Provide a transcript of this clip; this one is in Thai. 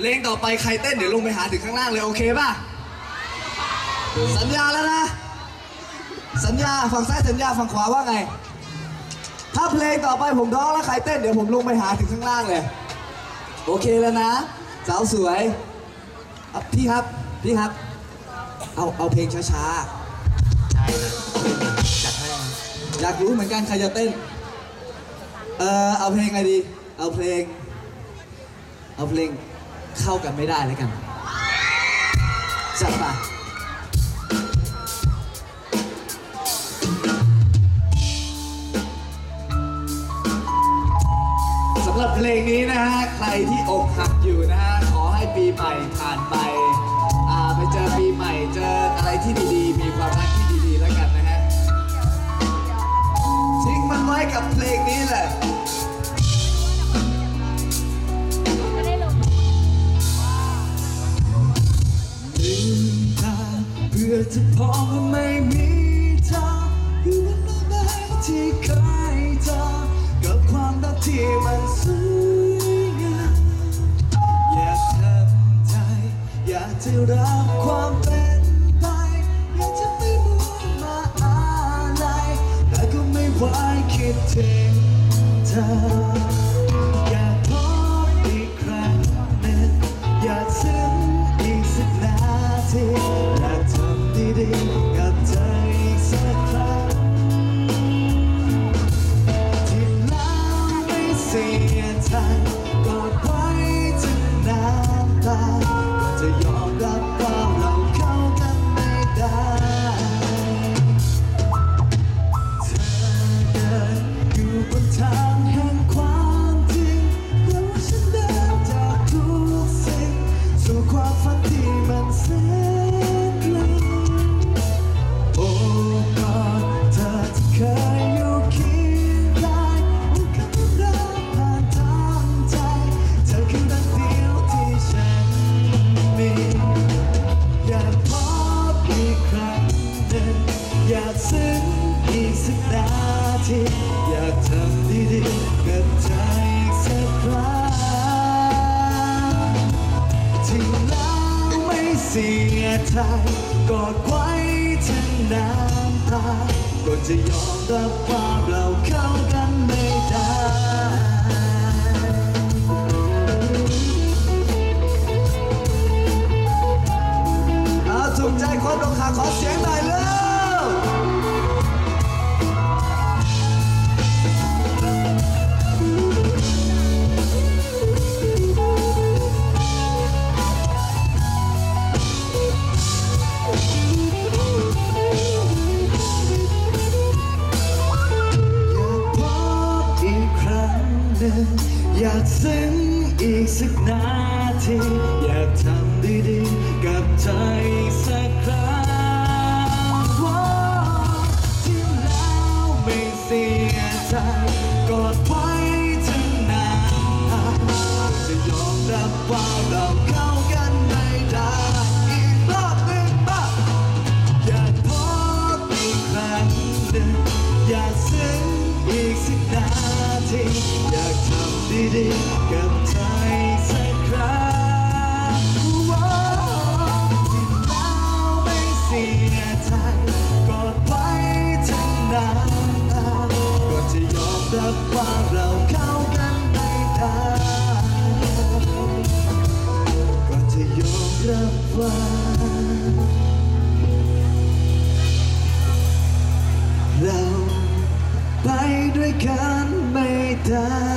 เพลงต่อไปใครเต้นเดี๋ยวลงไปหาถึงข้างล่างเลยโอเคป่ะ สัญญาแล้วนะ สัญญาฝั่งซ้ายสัญญาฝั่งขวาว่าไง ถ้าเพลงต่อไปผมร้องแล้วใครเต้นเดี๋ยวผมลงไปหาถึงข้างล่างเลย โอเคแล้วนะ สาวสวยอะพี่ครับ พี่ครับ เอาเอาเพลงช้าใช่ครับจัดให้ครับๆ อยากรู้เหมือนกันใครจะเต้น เออเอาเพลงอะไรดี เอาเพลง เอาเพลง เข้ากันไม่ได้แล้วกันจัดมาสำหรับเพลงนี้นะฮะ ใครที่อกหักอยู่นะฮะ ขอให้ปีใหม่ผ่าน พื่อจะพอว่าไม่มีเธออยู่บนโลกใบที่เคยเจอกับความรักที่มันสวยงามอยากทำใจ อยากจะรับความเป็นไป อยากจะไม่มัวมาอะไรแต่ก็ไม่ไหวคิดถึงเธอ อยากทำดีๆกับเธออีกสักครั้งที่แล้วไม่เสียใจกอดไว้ทั้งน้ำตาก็จะยอมรับว่าเราเข้ากันไม่ได้อาถูกใจคนอกหักขอเสียงหน่อยเร็ว ซึ้งอีกสักนาที อยากทำดีๆกับใจสักครั้งว้าวที่แล้วไม่เสียใจกอดไว้ถึงนานจะยอมรับว่าเราเข้ากันไม่ได้อีกรอบหนึ่งบ้างอยากพบอีกครั้งหนึ่งอยากซึ้ง อีกสักนาทีอยากทำดีๆกับเธอสักครั้งว้าวที่แล้วไม่เสียใจกอดไว้ทั้งน้ำตาก็จะยอมรับว่าเราเข้ากันไม่ได้ก็จะยอมรับว่า เ